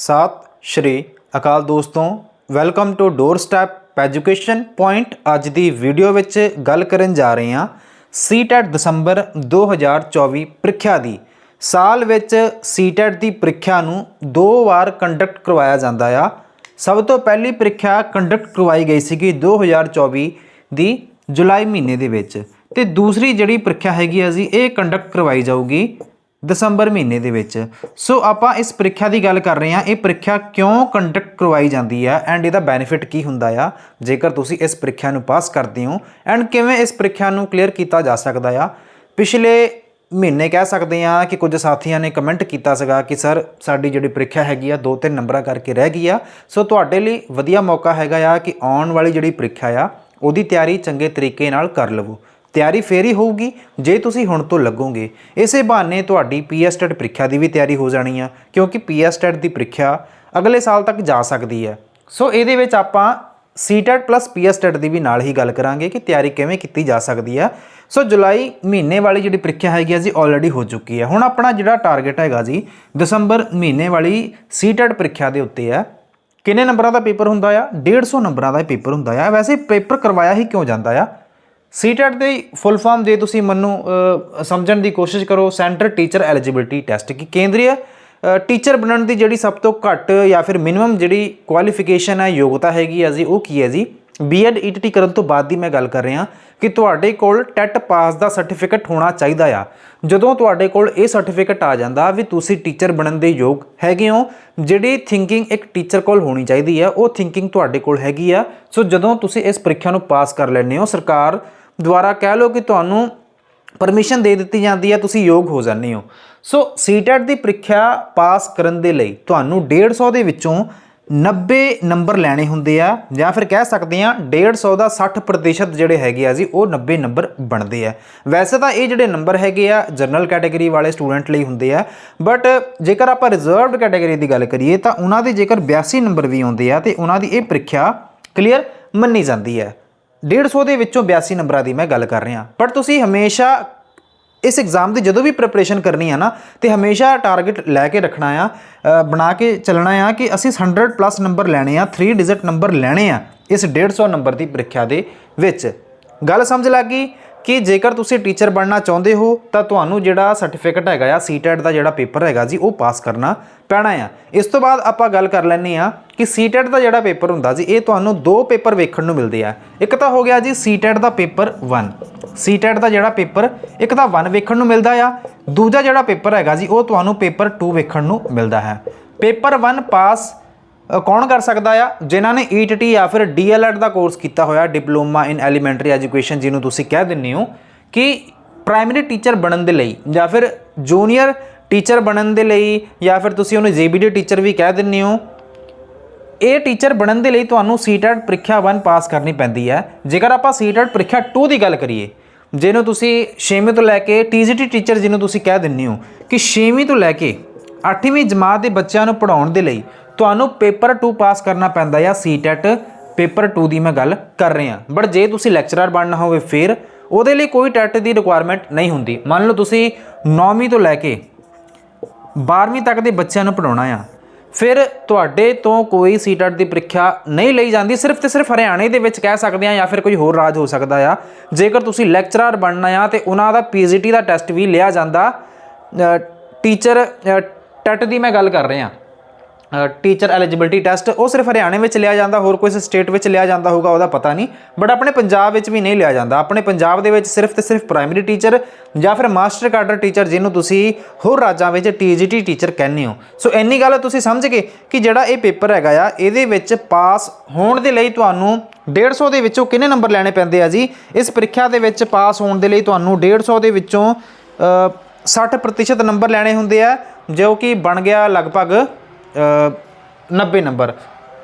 ਸਤਿ, ਸ਼੍ਰੀ ਅਕਾਲ ਦੋਸਤੋ, welcome to doorstep education point. ਅੱਜ ਦੀ ਵੀਡੀਓ ਵਿੱਚ ਗੱਲ ਕਰਨ ਜਾ ਰਹੇ ਹਾਂ ਸੀਟੈਟ ਦਸੰਬਰ 2024 ਪ੍ਰੀਖਿਆ ਦੀ। ਸਾਲ ਵਿੱਚ ਸੀਟੈਟ ਦੀ ਪ੍ਰੀਖਿਆ ਨੂੰ ਦੋ ਵਾਰ ਕੰਡਕਟ ਕਰਵਾਇਆ ਜਾਂਦਾ ਆ। ਸਭ ਤੋਂ ਪਹਿਲੀ ਪ੍ਰੀਖਿਆ ਕੰਡਕਟ ਕਰਵਾਈ ਗਈ ਸੀਗੀ 2024 ਦੀ ਜੁਲਾਈ ਮਹੀਨੇ ਦੇ ਵਿੱਚ। ਤੇ ਦੂਸਰੀ ਜਿਹੜੀ ਪ੍ਰੀਖਿਆ ਹੈਗੀ ਆ ਜੀ, ਇਹ ਕੰਡਕਟ ਕਰਵਾਈ ਜਾਊਗੀ ਦਸੰਬਰ ਮਹੀਨੇ ਦੇ ਵਿੱਚ। ਸੋ ਆਪਾਂ ਇਸ ਪ੍ਰੀਖਿਆ ਦੀ ਗੱਲ ਕਰ ਰਹੇ ਹਾਂ। ਇਹ ਪ੍ਰੀਖਿਆ ਕਿਉਂ ਕੰਡਕਟ ਕਰਵਾਈ ਜਾਂਦੀ ਆ ਐਂਡ ਇਹਦਾ ਬੈਨੀਫਿਟ ਕੀ ਹੁੰਦਾ ਆ? ਜੇਕਰ ਤੁਸੀਂ ਇਸ ਪ੍ਰੀਖਿਆ ਨੂੰ ਪਾਸ ਕਰਦੇ ਹੋ ਐਂਡ ਕਿਵੇਂ ਇਸ ਪ੍ਰੀਖਿਆ ਨੂੰ ਕਲੀਅਰ ਕੀਤਾ ਜਾ ਸਕਦਾ ਆ? ਪਿਛਲੇ ਮਹੀਨੇ ਕਹਿ ਸਕਦੇ ਆ ਕਿ ਕੁਝ ਸਾਥੀਆਂ ਨੇ ਕਮੈਂਟ ਕੀਤਾ ਸੀਗਾ ਕਿ ਸਰ ਸਾਡੀ ਜਿਹੜੀ ਪ੍ਰੀਖਿਆ ਹੈਗੀ ਆ, ਦੋ ਤਿੰਨ ਨੰਬਰਾਂ ਕਰਕੇ ਰਹਿ ਗਈ ਆ। ਸੋ ਤੁਹਾਡੇ ਲਈ ਵਧੀਆ ਮੌਕਾ ਹੈਗਾ ਆ ਕਿ ਆਉਣ ਵਾਲੀ ਜਿਹੜੀ ਪ੍ਰੀਖਿਆ ਆ, ਉਹਦੀ ਤਿਆਰੀ ਚੰਗੇ ਤਰੀਕੇ ਨਾਲ ਕਰ ਲਵੋ। ਤਿਆਰੀ ਫੇਰ ਹੀ ਹੋਊਗੀ। ਜੇ ਤੁਸੀਂ ਹੁਣ ਤੋਂ ਲੱਗੋਗੇ, ਇਸੇ ਬਹਾਨੇ ਤੁਹਾਡੀ ਪੀਐਸਟੈਟ ਪ੍ਰੀਖਿਆ ਦੀ ਵੀ ਤਿਆਰੀ ਹੋ ਜਾਣੀ ਆ, ਕਿਉਂਕਿ ਪੀਐਸਟੈਟ ਦੀ ਪ੍ਰੀਖਿਆ ਅਗਲੇ ਸਾਲ ਤੱਕ ਜਾ ਸਕਦੀ ਹੈ ਸੋ ਇਹਦੇ ਵਿੱਚ ਆਪਾਂ ਸੀਟੈਟ ਪਲੱਸ ਪੀਐਸਟੈਟ ਦੀ ਵੀ ਨਾਲ ਹੀ ਗੱਲ ਕਰਾਂਗੇ ਕਿ ਤਿਆਰੀ ਕਿਵੇਂ ਕੀਤੀ ਜਾ ਸਕਦੀ ਆ। ਸੋ ਜੁਲਾਈ ਮਹੀਨੇ ਵਾਲੀ ਜਿਹੜੀ ਪ੍ਰੀਖਿਆ ਹੈਗੀ ਆ ਜੀ ਆਲਰੇਡੀ ਹੋ ਚੁੱਕੀ ਹੈ ਹੁਣ ਆਪਣਾ ਜਿਹੜਾ ਟਾਰਗੇਟ ਹੈਗਾ ਜੀ, ਦਸੰਬਰ ਮਹੀਨੇ ਵਾਲੀ ਸੀਟੈਟ ਪ੍ਰੀਖਿਆ ਦੇ ਉੱਤੇ ਆ। ਕਿੰਨੇ ਨੰਬਰਾਂ ਦਾ ਪੇਪਰ ਹੁੰਦਾ ਆ? 150 ਨੰਬਰਾਂ ਦਾ ਪੇਪਰ ਹੁੰਦਾ ਆ। ਵੈਸੇ ਪੇਪਰ ਕਰਵਾਇਆ ਹੀ ਕਿਉਂ ਜਾਂਦਾ ਆ? ਸੀਟੈਟ ਦੇ ਫੁੱਲ ਫਾਰਮ ਜੇ ਤੁਸੀਂ ਮੈਨੂੰ ਸਮਝਣ ਦੀ ਕੋਸ਼ਿਸ਼ ਕਰੋ ਸੈਂਟਰ ਟੀਚਰ ਐਲੀਜੀਬਿਲਟੀ ਟੈਸਟ ਕਿ ਕੇਂਦਰੀ ਟੀਚਰ ਬਣਨ ਦੀ ਜਿਹੜੀ ਸਭ ਤੋਂ ਘੱਟ ਜਾਂ ਫਿਰ ਮਿਨੀਮਮ ਜਿਹੜੀ ਕੁਆਲੀਫਿਕੇਸ਼ਨ ਹੈ, ਯੋਗਤਾ ਹੈਗੀ ਆ ਜੀ, ਉਹ ਕੀ ਹੈ ਜੀ? ਬੀਐਡ ਈਟੀਟੀ ਕਰਨ ਤੋਂ ਬਾਅਦ ਦੀ ਮੈਂ ਗੱਲ ਕਰ ਰਿਹਾ ਕਿ ਤੁਹਾਡੇ ਕੋਲ ਟੈਟ ਪਾਸ ਦਾ ਸਰਟੀਫਿਕੇਟ ਹੋਣਾ ਚਾਹੀਦਾ ਆ। ਜਦੋਂ ਤੁਹਾਡੇ ਕੋਲ ਇਹ ਸਰਟੀਫਿਕੇਟ ਆ ਜਾਂਦਾ ਵੀ ਤੁਸੀਂ ਟੀਚਰ ਬਣਨ ਦੇ ਯੋਗ ਹੈਗੇ ਹੋ, ਜਿਹੜੀ ਥਿੰਕਿੰਗ ਇੱਕ ਟੀਚਰ ਕੋਲ ਹੋਣੀ ਚਾਹੀਦੀ ਹੈ ਉਹ ਥਿੰਕਿੰਗ ਤੁਹਾਡੇ ਕੋਲ ਹੈਗੀ ਆ। ਸੋ ਜਦੋਂ ਤੁਸੀਂ ਇਸ ਪ੍ਰੀਖਿਆ ਨੂੰ ਪਾਸ ਕਰ ਲੈਂਦੇ ਹੋ, ਸਰਕਾਰ ਦੁਆਰਾ ਕਹਿ ਲਓ ਕਿ ਤੁਹਾਨੂੰ ਪਰਮਿਸ਼ਨ ਦੇ ਦਿੱਤੀ ਜਾਂਦੀ ਹੈ, ਤੁਸੀਂ ਯੋਗ ਹੋ ਜਾਂਦੇ ਹੋ। ਸੋ ਸੀਟੈਟ ਦੀ ਪ੍ਰੀਖਿਆ ਪਾਸ ਕਰਨ ਦੇ ਲਈ ਤੁਹਾਨੂੰ 150 ਦੇ ਵਿੱਚੋਂ 90 ਨੰਬਰ ਲੈਣੇ ਹੁੰਦੇ ਆ, ਜਾਂ ਫਿਰ ਕਹਿ ਸਕਦੇ ਆ 150 ਦਾ 60% ਜਿਹੜੇ ਹੈਗੇ ਆ ਜੀ, ਉਹ 90 ਨੰਬਰ ਬਣਦੇ ਆ। ਵੈਸੇ ਤਾਂ ਇਹ ਜਿਹੜੇ ਨੰਬਰ ਹੈਗੇ ਆ, ਜਨਰਲ ਕੈਟਾਗਰੀ ਵਾਲੇ ਸਟੂਡੈਂਟ ਲਈ ਹੁੰਦੇ ਆ ਬਟ ਜੇਕਰ ਆਪਾਂ ਰਿਜ਼ਰਵਡ ਕੈਟਾਗਰੀ ਦੀ ਗੱਲ ਕਰੀਏ, ਤਾਂ ਉਹਨਾਂ ਦੇ ਜੇਕਰ 82 ਨੰਬਰ ਵੀ ਆਉਂਦੇ ਆ, ਤੇ ਉਹਨਾਂ ਦੀ ਇਹ ਪ੍ਰੀਖਿਆ ਕਲੀਅਰ ਮੰਨੀ ਜਾਂਦੀ ਹੈ। 150 ਦੇ ਵਿੱਚੋਂ 82 ਨੰਬਰਾਂ ਦੀ ਮੈਂ ਗੱਲ ਕਰ ਰਿਹਾ। ਪਰ ਤੁਸੀਂ ਹਮੇਸ਼ਾ ਇਸ ਐਗਜ਼ਾਮ ਦੀ ਜਦੋਂ ਵੀ ਪ੍ਰੈਪਰੇਸ਼ਨ ਕਰਨੀ ਆ ਨਾ, ਤੇ ਹਮੇਸ਼ਾ ਟਾਰਗੇਟ ਲੈ ਕੇ ਰੱਖਣਾ ਆ ਬਣਾ ਕੇ ਚੱਲਣਾ ਆ ਕਿ ਅਸੀਂ 100 ਪਲੱਸ ਨੰਬਰ ਲੈਣੇ ਆ 3 ਡਿਜਿਟ ਨੰਬਰ ਲੈਣੇ ਆ ਇਸ 150 ਨੰਬਰ ਦੀ ਪ੍ਰੀਖਿਆ ਦੇ ਵਿੱਚ। ਗੱਲ ਸਮਝ ਲੱਗ ਗਈ? ਕਿ ਜੇਕਰ ਤੁਸੀਂ ਟੀਚਰ ਬਣਨਾ ਚਾਹੁੰਦੇ ਹੋ, ਤਾਂ ਤੁਹਾਨੂੰ ਜਿਹੜਾ ਸਰਟੀਫਿਕੇਟ ਹੈਗਾ ਆ ਸੀਟੈਟ ਦਾ ਜਿਹੜਾ ਪੇਪਰ ਹੈਗਾ ਜੀ, ਉਹ ਪਾਸ ਕਰਨਾ ਪੈਣਾ ਆ। ਇਸ ਤੋਂ ਬਾਅਦ ਆਪਾਂ ਗੱਲ ਕਰ ਲੈਂਦੇ ਆ ਕਿ ਸੀਟੈਟ ਦਾ ਜਿਹੜਾ ਪੇਪਰ ਹੁੰਦਾ ਜੀ, ਇਹ ਤੁਹਾਨੂੰ ਦੋ ਪੇਪਰ ਵੇਖਣ ਨੂੰ ਮਿਲਦੇ ਆ। ਇੱਕ ਤਾਂ ਹੋ ਗਿਆ ਜੀ ਸੀਟੈਟ ਦਾ ਪੇਪਰ 1 ਸੀਟੈਟ ਦਾ ਜਿਹੜਾ ਪੇਪਰ, ਇੱਕ ਤਾਂ 1 ਵੇਖਣ ਨੂੰ ਮਿਲਦਾ ਆ। ਦੂਜਾ ਜਿਹੜਾ ਪੇਪਰ ਹੈਗਾ ਜੀ, ਉਹ ਤੁਹਾਨੂੰ ਪੇਪਰ 2 ਵੇਖਣ ਨੂੰ ਮਿਲਦਾ ਹੈ। ਪੇਪਰ 1 ਪਾਸ ਕੌਣ ਕਰ ਸਕਦਾ ਆ? ਜਿਨ੍ਹਾਂ ਨੇ ਈਟੀਟੀ ਜਾਂ ਫਿਰ ਡੀਐਲਐਡ ਦਾ ਕੋਰਸ ਕੀਤਾ ਹੋਇਆ ਡਿਪਲੋਮਾ ਇਨ ਐਲੀਮੈਂਟਰੀ ਐਜੂਕੇਸ਼ਨ ਜਿਹਨੂੰ ਤੁਸੀਂ ਕਹਿ ਦਿੰਦੇ ਹੋ, ਕਿ ਪ੍ਰਾਇਮਰੀ ਟੀਚਰ ਬਣਨ ਦੇ ਲਈ ਜਾਂ ਫਿਰ ਜੂਨੀਅਰ ਟੀਚਰ ਬਣਨ ਦੇ ਲਈ ਜਾਂ ਫਿਰ ਤੁਸੀਂ ਉਹਨੂੰ ਜੀਬੀਡੀ ਟੀਚਰ ਵੀ ਕਹਿ ਦਿੰਦੇ ਹੋ, ਇਹ ਟੀਚਰ ਬਣਨ ਦੇ ਲਈ ਤੁਹਾਨੂੰ ਸੀਟੈਟ ਪ੍ਰੀਖਿਆ 1 ਪਾਸ ਕਰਨੀ ਪੈਂਦੀ ਹੈ। ਜੇਕਰ ਆਪਾਂ ਸੀਟੈਟ ਪ੍ਰੀਖਿਆ 2 ਦੀ ਗੱਲ ਕਰੀਏ, ਜਿਹਨੂੰ ਤੁਸੀਂ 6ਵੀਂ ਤੋਂ ਲੈ ਕੇ ਟੀਜੀਟੀ ਟੀਚਰ ਜਿਹਨੂੰ ਤੁਸੀਂ ਕਹਿ ਦਿੰਦੇ ਹੋ, ਕਿ 6ਵੀਂ ਤੋਂ ਲੈ ਕੇ 8ਵੀਂ ਜਮਾਤ ਦੇ ਬੱਚਿਆਂ ਨੂੰ ਪੜਾਉਣ ਦੇ ਲਈ ਤੁਹਾਨੂੰ ਪੇਪਰ 2 ਪਾਸ ਕਰਨਾ ਪੈਂਦਾ ਆ ਸੀਟੈਟ ਪੇਪਰ 2 ਦੀ ਮੈਂ ਗੱਲ ਕਰ ਰਿਹਾ। ਬਟ ਜੇ ਤੁਸੀਂ ਲੈਕਚਰਰ ਬਣਨਾ ਹੋਵੇ ਫਿਰ, ਉਹਦੇ ਲਈ ਕੋਈ ਟੈਟ ਦੀ ਰਿਕੁਆਇਰਮੈਂਟ ਨਹੀਂ ਹੁੰਦੀ। ਮੰਨ ਲਓ ਤੁਸੀਂ 9ਵੀਂ ਤੋਂ ਲੈ ਕੇ 12ਵੀਂ ਤੱਕ ਦੇ ਬੱਚਿਆਂ ਨੂੰ ਪੜਾਉਣਾ ਆ, ਫਿਰ ਤੁਹਾਡੇ ਤੋਂ ਕੋਈ ਸੀਟੈਟ ਦੀ ਪ੍ਰੀਖਿਆ ਨਹੀਂ ਲਈ ਜਾਂਦੀ। ਸਿਰਫ ਤੇ ਸਿਰਫ ਹਰਿਆਣੇ ਦੇ ਵਿੱਚ ਕਹਿ ਸਕਦੇ ਆ ਜਾਂ ਫਿਰ ਕੋਈ ਹੋਰ ਰਾਜ ਹੋ ਸਕਦਾ ਆ। ਜੇਕਰ ਤੁਸੀਂ ਲੈਕਚਰਰ ਬਣਨਾ ਆ ਤੇ ਉਹਨਾਂ ਦਾ ਪੀਜੀਟੀ ਦਾ ਟੈਸਟ ਵੀ ਲਿਆ ਜਾਂਦਾ ਟੀਚਰ ਟੈਟ ਦੀ ਮੈਂ ਗੱਲ ਕਰ ਰਿਹਾ। ਟੀਚਰ ਐਲੀਜੀਬਿਲਿਟੀ ਟੈਸਟ ਉਹ ਸਿਰਫ ਹਰਿਆਣੇ ਵਿੱਚ ਲਿਆ ਜਾਂਦਾ ਹੋਰ ਕੋਈ ਸਟੇਟ ਵਿੱਚ ਲਿਆ ਜਾਂਦਾ ਹੋਊਗਾ ਉਹਦਾ ਪਤਾ ਨਹੀਂ। ਬਟ ਆਪਣੇ ਪੰਜਾਬ ਵਿੱਚ ਵੀ ਨਹੀਂ ਲਿਆ ਜਾਂਦਾ। ਆਪਣੇ ਪੰਜਾਬ ਦੇ ਵਿੱਚ ਸਿਰਫ ਤੇ ਸਿਰਫ ਪ੍ਰਾਇਮਰੀ ਟੀਚਰ ਜਾਂ ਫਿਰ ਮਾਸਟਰ ਕਾਡਰ ਟੀਚਰ ਜਿਹਨੂੰ ਤੁਸੀਂ ਹੋਰ ਰਾਜਾਂ ਵਿੱਚ ਟੀਜੀਟੀ ਟੀਚਰ ਕਹਿੰਦੇ ਹੋ। ਸੋ ਇੰਨੀ ਗੱਲ ਤੁਸੀਂ ਸਮਝ ਗਏ ਕਿ ਜਿਹੜਾ ਇਹ ਪੇਪਰ ਹੈਗਾ ਆ ਇਹਦੇ ਵਿੱਚ ਪਾਸ ਹੋਣ ਦੇ ਲਈ ਤੁਹਾਨੂੰ 150 ਦੇ ਵਿੱਚੋਂ ਕਿੰਨੇ ਨੰਬਰ ਲੈਣੇ ਪੈਂਦੇ ਆ ਜੀ? ਇਸ ਪ੍ਰੀਖਿਆ ਦੇ ਵਿੱਚ ਪਾਸ ਹੋਣ ਦੇ ਲਈ ਤੁਹਾਨੂੰ 150 ਦੇ ਵਿੱਚੋਂ ਅ, 60% ਨੰਬਰ ਲੈਣੇ ਹੁੰਦੇ ਆ ਜੋ ਕਿ ਬਣ ਗਿਆ ਲਗਭਗ 90 ਨੰਬਰ।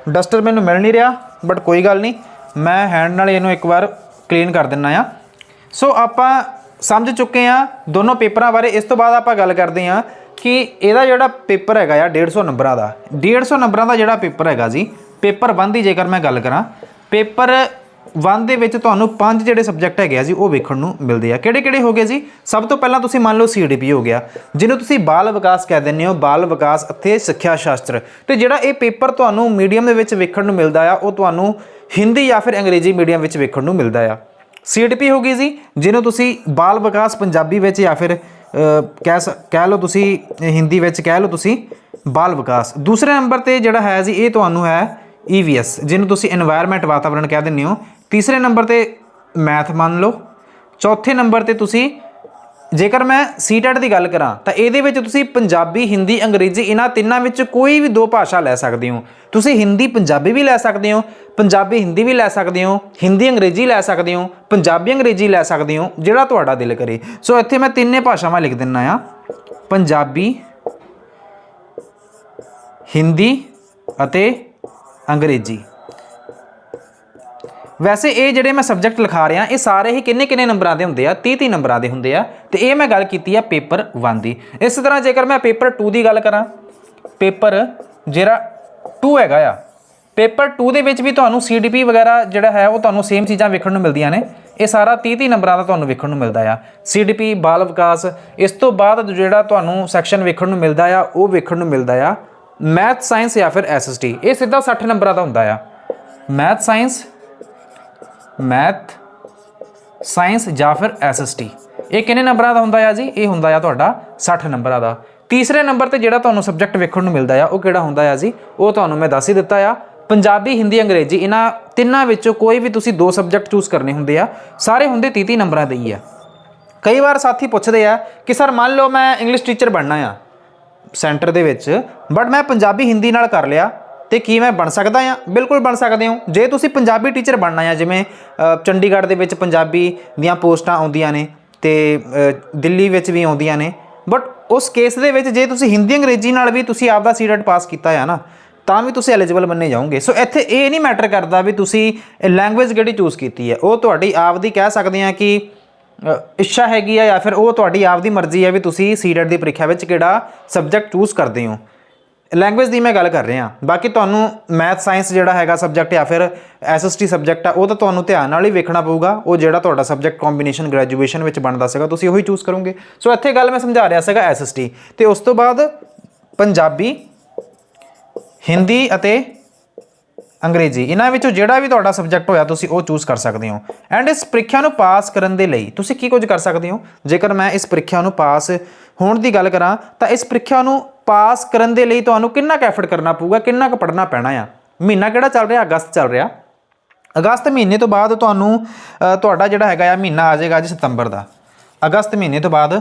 ਡਸਟਰ ਮੈਨੂੰ ਮਿਲ ਨਹੀਂ ਰਿਹਾ ਬਟ ਕੋਈ ਗੱਲ ਨਹੀਂ। ਮੈਂ ਹੈਂਡ ਨਾਲ ਇਹਨੂੰ ਇੱਕ ਵਾਰ ਕਲੀਨ ਕਰ ਦਿੰਨਾ ਆ। ਸੋ ਆਪਾਂ ਸਮਝ ਚੁੱਕੇ ਆ ਦੋਨੋਂ ਪੇਪਰਾਂ ਬਾਰੇ। ਇਸ ਤੋਂ ਬਾਅਦ ਆਪਾਂ ਗੱਲ ਕਰਦੇ ਆ ਕਿ ਇਹਦਾ ਜਿਹੜਾ ਪੇਪਰ ਹੈਗਾ ਆ 150 ਨੰਬਰਾਂ ਦਾ। 150 ਨੰਬਰਾਂ ਦਾ ਜਿਹੜਾ ਪੇਪਰ ਹੈਗਾ ਜੀ, ਪੇਪਰ 1 ਦੀ ਜੇਕਰ ਮੈਂ ਗੱਲ ਕਰਾਂ, ਪੇਪਰ 1 ਦੇ ਵਿੱਚ ਤੁਹਾਨੂੰ ਪੰਜ ਜਿਹੜੇ ਸਬਜੈਕਟ ਹੈਗੇ ਆ ਜੀ, ਉਹ ਵੇਖਣ ਨੂੰ ਮਿਲਦੇ ਆ। ਕਿਹੜੇ ਕਿਹੜੇ ਹੋਗੇ ਜੀ? ਸਭ ਤੋਂ ਪਹਿਲਾਂ ਤੁਸੀਂ ਮੰਨ ਲਓ ਸੀਡੀਪੀ ਹੋ ਗਿਆ, ਜਿਹਨੂੰ ਤੁਸੀਂ ਬਾਲ ਵਿਕਾਸ ਕਹਿ ਦਿੰਦੇ ਹੋ, ਬਾਲ ਵਿਕਾਸ ਅਤੇ ਸਿੱਖਿਆ ਸ਼ਾਸਤਰ। ਤੇ ਜਿਹੜਾ ਇਹ ਪੇਪਰ ਤੁਹਾਨੂੰ ਮੀਡੀਅਮ ਦੇ ਵਿੱਚ ਵੇਖਣ ਨੂੰ ਮਿਲਦਾ ਆ, ਉਹ ਤੁਹਾਨੂੰ ਹਿੰਦੀ ਜਾਂ ਫਿਰ ਅੰਗਰੇਜ਼ੀ ਮੀਡੀਅਮ ਵਿੱਚ ਵੇਖਣ ਨੂੰ ਮਿਲਦਾ ਆ। ਸੀਡੀਪੀ ਹੋ ਗਈ ਜੀ, ਜਿਹਨੂੰ ਤੁਸੀਂ ਬਾਲ ਵਿਕਾਸ ਪੰਜਾਬੀ ਵਿੱਚ ਜਾਂ ਫਿਰ ਕਹਿ ਕਹਿ ਲਓ ਤੁਸੀਂ ਹਿੰਦੀ ਵਿੱਚ, ਕਹਿ ਲਓ ਤੁਸੀਂ ਬਾਲ ਵਿਕਾਸ। ਦੂਸਰੇ ਨੰਬਰ ਤੇ ਜਿਹੜਾ ਹੈ ਜੀ, ਇਹ ਤੁਹਾਨੂੰ ਹੈ ਈਵੀਐਸ ਜਿਹਨੂੰ ਤੁਸੀਂ এনवायरमेंट ਵਾਤਾਵਰਣ ਕਹਿ ਦਿੰਦੇ ਹੋ। ਤੀਸਰੇ ਨੰਬਰ ਤੇ ਮੈਥ ਮੰਨ ਲਓ। ਚੌਥੇ ਨੰਬਰ ਤੇ ਤੁਸੀਂ ਜੇਕਰ ਮੈਂ ਸੀਟੈਟ ਦੀ ਗੱਲ ਕਰਾਂ, ਤਾਂ ਇਹਦੇ ਵਿੱਚ ਤੁਸੀਂ ਪੰਜਾਬੀ, ਹਿੰਦੀ, ਅੰਗਰੇਜ਼ੀ ਇਹਨਾਂ ਤਿੰਨਾਂ ਵਿੱਚ ਕੋਈ ਵੀ ਦੋ ਭਾਸ਼ਾ ਲੈ ਸਕਦੇ ਹੋ। ਤੁਸੀਂ ਹਿੰਦੀ, ਪੰਜਾਬੀ ਵੀ ਲੈ ਸਕਦੇ ਹੋ, ਪੰਜਾਬੀ, ਹਿੰਦੀ ਵੀ ਲੈ ਸਕਦੇ ਹੋ, ਹਿੰਦੀ, ਅੰਗਰੇਜ਼ੀ ਲੈ ਸਕਦੇ ਹੋ, ਪੰਜਾਬੀ, ਅੰਗਰੇਜ਼ੀ ਲੈ ਸਕਦੇ ਹੋ, ਜਿਹੜਾ ਤੁਹਾਡਾ ਦਿਲ ਕਰੇ। ਸੋ ਇੱਥੇ ਮੈਂ ਤਿੰਨੇ ਭਾਸ਼ਾਵਾਂ ਲਿਖ ਦਿੰਨਾ ਆ। ਪੰਜਾਬੀ, ਹਿੰਦੀ ਅਤੇ ਅੰਗਰੇਜ਼ੀ। ਵੈਸੇ ਇਹ ਜਿਹੜੇ ਮੈਂ ਸਬਜੈਕਟ ਲਿਖਾ ਰਿਹਾ, ਇਹ ਸਾਰੇ ਹੀ ਕਿੰਨੇ ਕਿੰਨੇ ਨੰਬਰਾਂ ਦੇ ਹੁੰਦੇ ਆ? 30 30 ਨੰਬਰਾਂ ਦੇ ਹੁੰਦੇ ਆ। ਤੇ ਇਹ ਮੈਂ ਗੱਲ ਕੀਤੀ ਆ ਪੇਪਰ 1 ਦੀ। ਇਸ ਤਰ੍ਹਾਂ ਜੇਕਰ ਮੈਂ ਪੇਪਰ 2 ਦੀ ਗੱਲ ਕਰਾਂ, ਪੇਪਰ ਜਿਹੜਾ 2 ਹੈਗਾ ਆ, ਪੇਪਰ 2 ਦੇ ਵਿੱਚ ਵੀ ਤੁਹਾਨੂੰ ਸੀਡੀਪੀ ਵਗੈਰਾ ਜਿਹੜਾ ਹੈ, ਉਹ ਤੁਹਾਨੂੰ ਸੇਮ ਚੀਜ਼ਾਂ ਵੇਖਣ ਨੂੰ ਮਿਲਦੀਆਂ ਨੇ। ਇਹ ਸਾਰਾ 30 30 ਨੰਬਰਾਂ ਦਾ ਤੁਹਾਨੂੰ ਵੇਖਣ ਨੂੰ ਮਿਲਦਾ ਆ। ਸੀਡੀਪੀ ਬਾਲ ਵਿਕਾਸ, ਇਸ ਤੋਂ ਬਾਅਦ ਜਿਹੜਾ ਤੁਹਾਨੂੰ ਸੈਕਸ਼ਨ ਵੇਖਣ ਨੂੰ ਮਿਲਦਾ ਆ, ਉਹ ਵੇਖਣ ਨੂੰ ਮਿਲਦਾ ਆ। ਮੈਥ ਸਾਇੰਸ ਜਾਂ ਫਿਰ ਐਸਐਸਟੀ ਇਹ ਸਿੱਧਾ 60 ਨੰਬਰਾਂ ਦਾ ਹੁੰਦਾ ਆ। ਮੈਥ ਸਾਇੰਸ ਮੈਥ, ਸਾਇੰਸ ਜਾਂ ਫਿਰ ਐਸਐਸਟੀ ਇਹ ਕਿੰਨੇ ਨੰਬਰਾਂ ਦਾ ਹੁੰਦਾ ਆ ਜੀ? ਇਹ ਹੁੰਦਾ ਆ ਤੁਹਾਡਾ 60 ਨੰਬਰਾਂ ਦਾ। ਤੀਸਰੇ ਨੰਬਰ ਤੇ ਜਿਹੜਾ ਤੁਹਾਨੂੰ ਸਬਜੈਕਟ ਵੇਖਣ ਨੂੰ ਮਿਲਦਾ ਆ, ਉਹ ਕਿਹੜਾ ਹੁੰਦਾ ਆ ਜੀ? ਉਹ ਤੁਹਾਨੂੰ ਮੈਂ ਦੱਸ ਹੀ ਦਿੱਤਾ ਆ। ਪੰਜਾਬੀ, ਹਿੰਦੀ, ਅੰਗਰੇਜ਼ੀ, ਇਹਨਾਂ ਤਿੰਨਾਂ ਵਿੱਚੋਂ ਕੋਈ ਵੀ ਤੁਸੀਂ ਦੋ ਸਬਜੈਕਟ ਚੂਜ਼ ਕਰਨੇ ਹੁੰਦੇ ਆ, ਸਾਰੇ ਹੁੰਦੇ 30 30 ਨੰਬਰਾਂ ਦੇ ਹੀ ਆ। ਕਈ ਵਾਰ ਸਾਥੀ ਪੁੱਛਦੇ ਆ ਕਿ, ਸਰ, ਮੰਨ ਲਓ ਮੈਂ ਇੰਗਲਿਸ਼ ਟੀਚਰ ਬਣਨਾ ਆ ਸੈਂਟਰ ਦੇ ਵਿੱਚ ਬਟ ਮੈਂ ਪੰਜਾਬੀ, ਹਿੰਦੀ ਨਾਲ ਕਰ ਲਿਆ। ਤੇ ਕੀ ਮੈਂ ਬਣ ਸਕਦਾ ਆ ਬਿਲਕੁਲ ਬਣ ਸਕਦੇ ਹੋ। ਜੇ ਤੁਸੀਂ ਪੰਜਾਬੀ ਟੀਚਰ ਬਣਨਾ ਆ ਜਿਵੇਂ ਚੰਡੀਗੜ੍ਹ ਦੇ ਵਿੱਚ ਪੰਜਾਬੀ ਦੀਆਂ ਪੋਸਟਾਂ ਆਉਂਦੀਆਂ ਨੇ ਤੇ ਦਿੱਲੀ ਵਿੱਚ ਵੀ ਆਉਂਦੀਆਂ ਨੇ ਬਟ ਉਸ ਕੇਸ ਦੇ ਵਿੱਚ ਜੇ ਤੁਸੀਂ ਹਿੰਦੀ, ਅੰਗਰੇਜ਼ੀ ਨਾਲ ਵੀ ਤੁਸੀਂ ਆਪਦਾ ਸੀਟੈਟ ਪਾਸ ਕੀਤਾ ਆ ਨਾ, ਤਾਂ ਵੀ ਤੁਸੀਂ ਐਲੀਜੀਬਲ ਮੰਨੇ ਜਾਓਗੇ। ਸੋ ਇੱਥੇ ਇਹ ਨਹੀਂ ਮੈਟਰ ਕਰਦਾ ਵੀ ਤੁਸੀਂ ਲੈਂਗੁਏਜ ਕਿਹੜੀ ਚੂਜ਼ ਕੀਤੀ ਹੈ। ਉਹ ਤੁਹਾਡੀ ਆਪਦੀ ਕਹਿ ਸਕਦੇ ਆ ਕਿ ਇੱਛਾ ਹੈਗੀ ਆ ਜਾਂ ਫਿਰ ਉਹ ਤੁਹਾਡੀ ਆਪਦੀ ਮਰਜ਼ੀ ਹੈ ਵੀ ਤੁਸੀਂ ਸੀਟੈਟ ਦੀ ਪ੍ਰੀਖਿਆ ਵਿੱਚ ਕਿਹੜਾ ਸਬਜੈਕਟ ਚੂਜ਼ ਕਰਦੇ ਹੋ। ਲੈਂਗੁਏਜ ਦੀ ਮੈਂ ਗੱਲ ਕਰ ਰਿਹਾ। ਬਾਕੀ ਤੁਹਾਨੂੰ ਮੈਥ ਸਾਇੰਸ ਜਿਹੜਾ ਹੈਗਾ ਸਬਜੈਕਟ ਜਾਂ ਫਿਰ ਐਸਐਸਟੀ ਸਬਜੈਕਟ ਆ, ਉਹ ਤਾਂ ਤੁਹਾਨੂੰ ਧਿਆਨ ਨਾਲ ਹੀ ਵੇਖਣਾ ਪਊਗਾ। ਉਹ ਜਿਹੜਾ ਤੁਹਾਡਾ ਸਬਜੈਕਟ ਕੰਬੀਨੇਸ਼ਨ ਗ੍ਰੈਜੂਏਸ਼ਨ ਵਿੱਚ ਬਣਦਾ ਸੀਗਾ, ਤੁਸੀਂ ਉਹੀ ਚੂਜ਼ ਕਰੋਗੇ। ਸੋ ਇੱਥੇ ਗੱਲ ਮੈਂ ਸਮਝਾ ਰਿਹਾ ਸੀਗਾ ਐਸਐਸਟੀ ਤੇ ਉਸ ਤੋਂ ਬਾਅਦ ਪੰਜਾਬੀ, ਹਿੰਦੀ ਅਤੇ ਅੰਗਰੇਜ਼ੀ, ਇਹਨਾਂ ਵਿੱਚੋਂ ਜਿਹੜਾ ਵੀ ਤੁਹਾਡਾ ਸਬਜੈਕਟ ਹੋਇਆ, ਤੁਸੀਂ ਉਹ ਚੂਜ਼ ਕਰ ਸਕਦੇ ਹੋ। ਐਂਡ ਇਸ ਪ੍ਰੀਖਿਆ ਨੂੰ ਪਾਸ ਕਰਨ ਦੇ ਲਈ ਤੁਸੀਂ ਕੀ ਕੁਝ ਕਰ ਸਕਦੇ ਹੋ? ਜੇਕਰ ਮੈਂ ਇਸ ਪ੍ਰੀਖਿਆ ਨੂੰ ਪਾਸ ਹੋਣ ਦੀ ਗੱਲ ਕਰਾਂ, ਤਾਂ ਇਸ ਪ੍ਰੀਖਿਆ ਨੂੰ ਪਾਸ ਕਰਨ ਦੇ ਲਈ ਤੁਹਾਨੂੰ ਕਿੰਨਾ ਕੁ ਐਫਰਟ ਕਰਨਾ ਪਊਗਾ, ਕਿੰਨਾ ਕੁ ਪੜ੍ਹਨਾ ਪੈਣਾ ਆ? ਮਹੀਨਾ ਕਿਹੜਾ ਚੱਲ ਰਿਹਾ? ਅਗਸਤ ਚੱਲ ਰਿਹਾ। ਅਗਸਤ ਮਹੀਨੇ ਤੋਂ ਬਾਅਦ ਤੁਹਾਨੂੰ ਤੁਹਾਡਾ ਜਿਹੜਾ ਹੈਗਾ ਆ ਮਹੀਨਾ ਆ ਜਾਏਗਾ ਜੀ ਸਤੰਬਰ ਦਾ। ਅਗਸਤ ਮਹੀਨੇ ਤੋਂ ਬਾਅਦ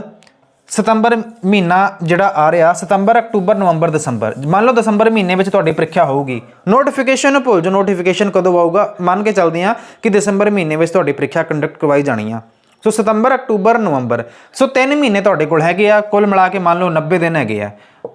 ਸਤੰਬਰ ਮਹੀਨਾ ਜਿਹੜਾ ਆ ਰਿਹਾ, ਸਤੰਬਰ, ਅਕਤੂਬਰ, ਨਵੰਬਰ, ਦਸੰਬਰ। ਮੰਨ ਲਓ ਦਸੰਬਰ ਮਹੀਨੇ ਵਿੱਚ ਤੁਹਾਡੀ ਪ੍ਰੀਖਿਆ ਹੋਊਗੀ। ਨੋਟੀਫਿਕੇਸ਼ਨ ਨੂੰ ਭੁੱਲ ਜਾਓ। ਨੋਟੀਫਿਕੇਸ਼ਨ ਕਦੋਂ ਆਊਗਾ? ਮੰਨ ਕੇ ਚੱਲਦੇ ਆ ਕਿ ਦਸੰਬਰ ਮਹੀਨੇ ਵਿੱਚ ਤੁਹਾਡੀ ਪ੍ਰੀਖਿਆ ਕੰਡਕਟ ਕਰਵਾਈ ਜਾਣੀ ਆ। ਸੋ ਸਤੰਬਰ, ਅਕਤੂਬਰ, ਨਵੰਬਰ। ਸੋ 3 ਮਹੀਨੇ ਤੁਹਾਡੇ ਕੋਲ ਹੈਗੇ ਆ, ਕੁੱਲ ਮਿਲਾ ਕੇ ਮੰਨ ਲਓ 90 ਦਿਨ ਹੈਗੇ ਆ।